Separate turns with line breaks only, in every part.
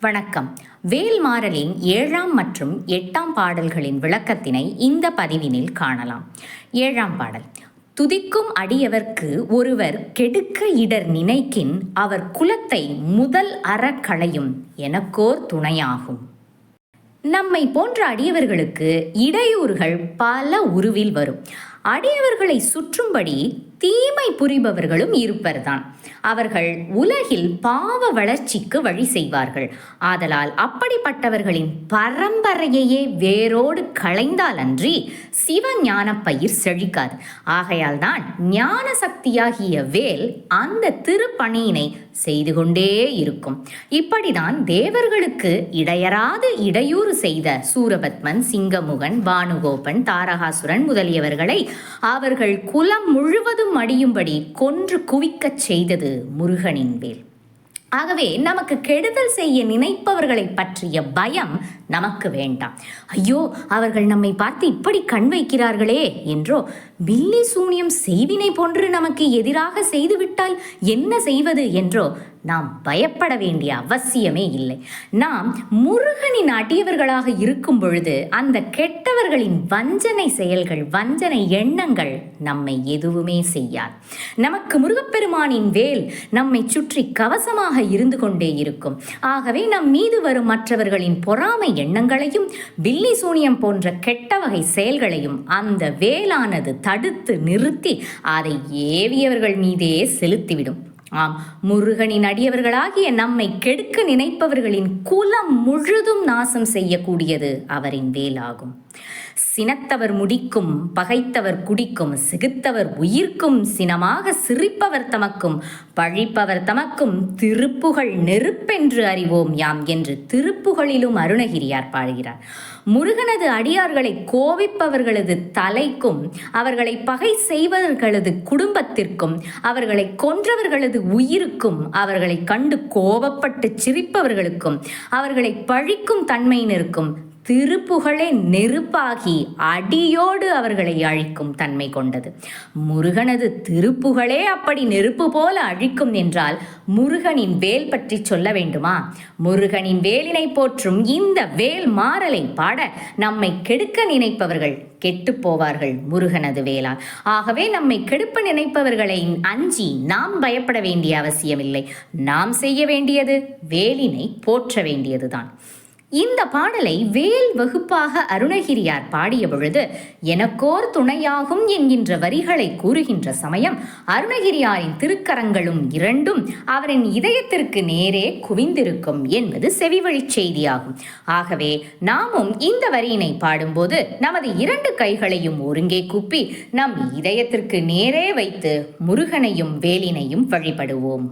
வணக்கம். வேல்மாறலின் ஏழாம் மற்றும் எட்டாம் பாடல்களின் விளக்கத்தினை இந்த பதிவினில் காணலாம். ஏழாம் பாடல். துதிக்கும் அடியவர்க்கு ஒருவர் கெடுக்க இடர் நினைக்கின் அவர் குலத்தை முதல் அறக்களையும் எனக்கோர் துணையாகும். நம்மை போன்ற அடியவர்களுக்கு இடையூறுகள் பல உருவில் வரும். அடியவர்களை சுற்றும்படி தீமை புரிபவர்களும் இருப்பர்தான். அவர்கள் உலகில் பாவ வளர்ச்சிக்கு வழி செய்வார்கள். ஆதலால் அப்படிப்பட்டவர்களின் பரம்பரையையே வேரோடு களைந்தால் அன்றி சிவஞான பயிர் செழிக்காது. ஆகையால் தான் ஞான சக்தியாகிய வேல் அந்த திருப்பணியினை செய்து கொண்டே இருக்கும். இப்படிதான் தேவர்களுக்கு இடையராது இடையூறு செய்த சூரபத்மன் சிங்கமுகன் பானுகோபன் தாரகாசுரன் முதலியவர்களை அவர்கள் குலம் முழுவதும் அடியும்படி கொன்று குவிக்கச் செய்தது முருகனின் வேல். ஆகவே நமக்கு கெடுதல் செய்ய நினைப்பவர்களை பற்றிய பயம் நமக்கு வேண்டாம். ஐயோ அவர்கள் நம்மை பார்த்து இப்படி கண் வைக்கிறார்களே என்றோ பில்லி சூனியம் செய்வினை போன்று நமக்கு எதிராக செய்துவிட்டால் என்ன செய்வது என்றோ நாம் பயப்பட வேண்டிய அவசியமே இல்லை. நாம் முருகனின் அடியவர்களாக இருக்கும் பொழுது அந்த கெட்டவர்களின் வஞ்சனை செயல்கள் வஞ்சனை எண்ணங்கள் நம்மை எதுவுமே செய்யாது. நமக்கு முருகப்பெருமானின் வேல் நம்மை சுற்றி கவசமாக இருந்து கொண்டே இருக்கும். ஆகவே நம் மீது வரும் மற்றவர்களின் பொறாமை எண்ணங்களையும் பில்லி சூனியம் போன்ற கெட்ட வகை செயல்களையும் அந்த வேலானது தடுத்து நிறுத்தி அதை ஏவியவர்கள் மீதே செலுத்திவிடும். ஆம் முருகனின் அடியவர்களாகிய நம்மை கெடுக்க நினைப்பவர்களின் குலம் முழுதும் நாசம் செய்யக்கூடியது அவரின் வேலாகும். சினத்தவர் முடிக்கும் பகைத்தவர் குடிக்கும் சிகுத்தவர் உயிர்க்கும் சினமாக சிரிப்பவர் தமக்கும் பழிப்பவர் தமக்கும் திருப்புகழ் நெருப்பென்று அறிவோம் யாம் என்று திருப்புகழிலும் அருணகிரியார் பாடுகிறார். முருகனது அடியார்களை கோபிப்பவர்களது தலைக்கும் அவர்களை பகை செய்வர்களது குடும்பத்திற்கும் அவர்களை கொன்றவர்களது உயிருக்கும் அவர்களை கண்டு கோபப்பட்டு சிரிப்பவர்களுக்கும் அவர்களை பழிக்கும் தன்மையினருக்கும் திருப்புகழே நெருப்பாகி அடியோடு அவர்களை அழிக்கும் தன்மை கொண்டது. முருகனது திருப்புகழே அப்படி நெருப்பு போல அழிக்கும் என்றால் முருகனின் வேல் பற்றி சொல்ல வேண்டுமா? முருகனின் வேலினை போற்றும் இந்த வேல் மாறலை பாட நம்மை கெடுக்க நினைப்பவர்கள் கெட்டு போவார்கள் முருகனது வேளால் ஆகவே நம்மை கெடுப்ப நினைப்பவர்களை அஞ்சி நாம் பயப்பட வேண்டிய அவசியமில்லை. நாம் செய்ய வேண்டியது வேலினை போற்ற வேண்டியதுதான். இந்த பாடலை வேல் வகுப்பாக அருணகிரியார் பாடிய பொழுது எனக்கோர் துணையாகும் என்கின்ற வரிகளை கூறுகின்ற சமயம் அருணகிரியாரின் திருக்கரங்களும் இரண்டும் அவரின் இதயத்திற்கு நேரே குவிந்திருக்கும் என்பது செவிவழிச் செய்தியாகும். ஆகவே நாமும் இந்த வரியினை பாடும்போது நமது இரண்டு கைகளையும் ஒருங்கே கூப்பி நம் இதயத்திற்கு நேரே வைத்து முருகனையும் வேலினையும் வழிபடுவோம்.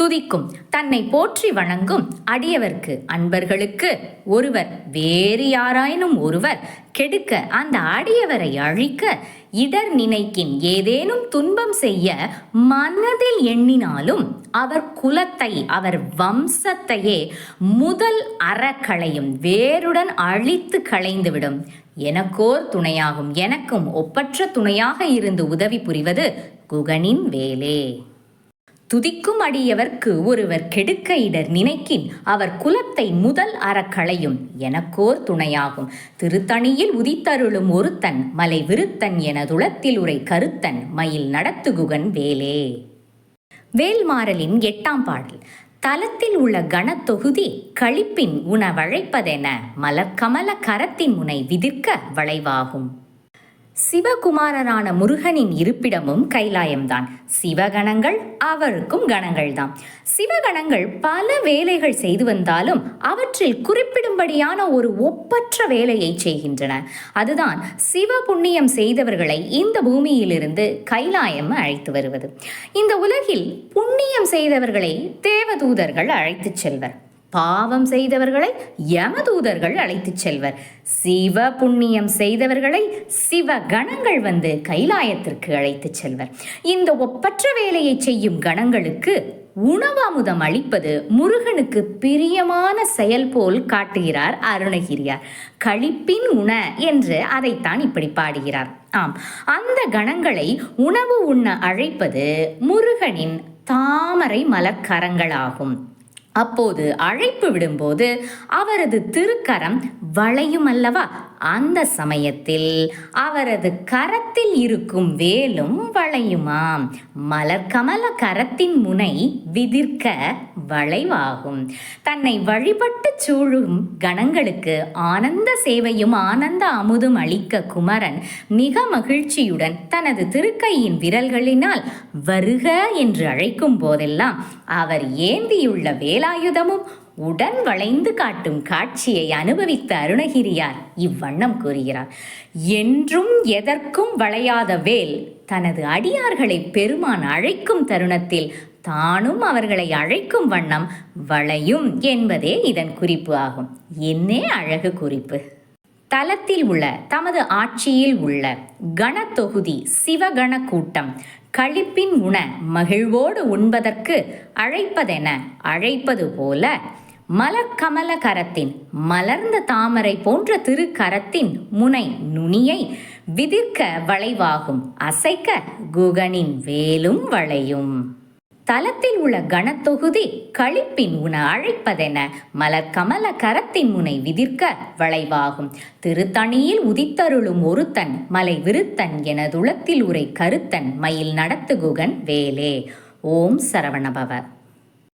துதிக்கும் தன்னை போற்றி வணங்கும் அடியவர்க்கு அன்பர்களுக்கு. ஒருவர் வேறு யாராயினும் ஒருவர் கெடுக்க அந்த அடியவரை அழிக்க இடர் நினைக்கின் ஏதேனும் துன்பம் செய்ய மனதில் எண்ணினாலும் அவர் குலத்தை அவர் வம்சத்தையே முதல் அறக்களையும் வேருடன் அழித்து களைந்துவிடும். எனக்கோர் துணையாகும் எனக்கும் ஒப்பற்ற துணையாக இருந்து உதவி புரிவது குகனின் வேலே. துதிக்கும் அடியவர்க்கு ஒருவர் கெடுக்க இடர் நினைக்கின் அவர் குலத்தை முதல் அறக்களையும் எனக்கோர் துணையாகும். திருத்தணியில் உதித்தருளும் ஒருத்தன் மலை விருத்தன் எனதுளத்தில் உரை கருத்தன் மயில் நடத்துகுகன் வேலே. வேல்மாறலின் எட்டாம் பாடல் தலத்தில் உள்ள கணத்தொகுதி கழிப்பின் உணவழைப்பதென மலர்கமல கரத்தின் முனை விதிர்க்க வளைவாகும். சிவகுமாரரான முருகனின் இருப்பிடமும் கைலாயம்தான். சிவகணங்கள் அவருக்கும் கணங்கள்தான். சிவகணங்கள் பல வேலைகள் செய்து வந்தாலும் அவற்றில் குறிப்பிடும்படியான ஒரு ஒப்பற்ற வேலையை செய்கின்றன. அதுதான் சிவ புண்ணியம் செய்தவர்களை இந்த பூமியிலிருந்து கைலாயம் அழைத்து வருவது. இந்த உலகில் புண்ணியம் செய்தவர்களை தேவதூதர்கள் அழைத்துச் செல்வர். பாவம் செய்தவர்களை யமதூதர்கள் அழைத்துச் செல்வர். சிவ புண்ணியம் செய்தவர்களை சிவ கணங்கள் வந்து கைலாயத்திற்கு அழைத்துச் செல்வர். இந்த ஒப்பற்ற வேலையை செய்யும் கணங்களுக்கு உணவாமுதம் அளிப்பது முருகனுக்கு பிரியமான செயல் போல் காட்டுகிறார் அருணகிரியார். கழிப்பின் உண என்று அதைத்தான் இப்படி பாடுகிறார். ஆம் அந்த கணங்களை உணவு உண்ண அழைப்பது முருகனின் தாமரை மலர்க்கரங்களாகும். அப்போது அழைப்பு விடும்போது அவரது திருக்கரம் வளையும் அல்லவா? அந்த சமயத்தில் அவரது கரத்தில் இருக்கும் வேலும் வளையுமாம். மலர்கமல கரத்தின் முனை விதிர்க்க வளைவாகும். தன்னை வழிபட்டு சூழும் கணங்களுக்கு ஆனந்த சேவையும் ஆனந்த அமுதும் அளிக்க குமரன் மிக மகிழ்ச்சியுடன் தனது திருக்கையின் விரல்களினால் வருக என்று அழைக்கும் போதெல்லாம் அவர் ஏந்தியுள்ள வேலாயுதமும் உடன் வளைந்து காட்டும் காட்சியை அனுபவித்த அருணகிரியார் இவ்வண்ணம் கூறுகிறார். என்றும் எதற்கும் வளையாத வேல் தனது அடியார்களை பெருமான் அழைக்கும் தருணத்தில் தானும் அவர்களை அழைக்கும் வண்ணம் வளையும் என்பதே இதன் குறிப்பு ஆகும். என்னே அழகு குறிப்பு! தலத்தில் உள்ள தமது ஆட்சியில் உள்ள கணத்தொகுதி சிவகண கூட்டம் களிப்பின் உண மகிழ்வோடு உண்பதற்கு அழைப்பதென அழைப்பது போல மலர்கமல கரத்தின் மலர்ந்த தாமரை போன்ற திருக்கரத்தின் முனை நுனியை விதிர்க்க வளைவாகும் அசைக்க குகனின் வேலும் வளையும். தலத்தில் உள்ள கணத்தொகுதி களிப்பின் உண அழைப்பதென மலர்கமல கரத்தின் முனை விதிர்க்க வளைவாகும். திருத்தணியில் உதித்தருளும் ஒருத்தன் மலை விருத்தன் எனதுளத்தில் உரை கருத்தன் மயில் நடத்துகுகன் வேலே. ஓம் சரவணபவ.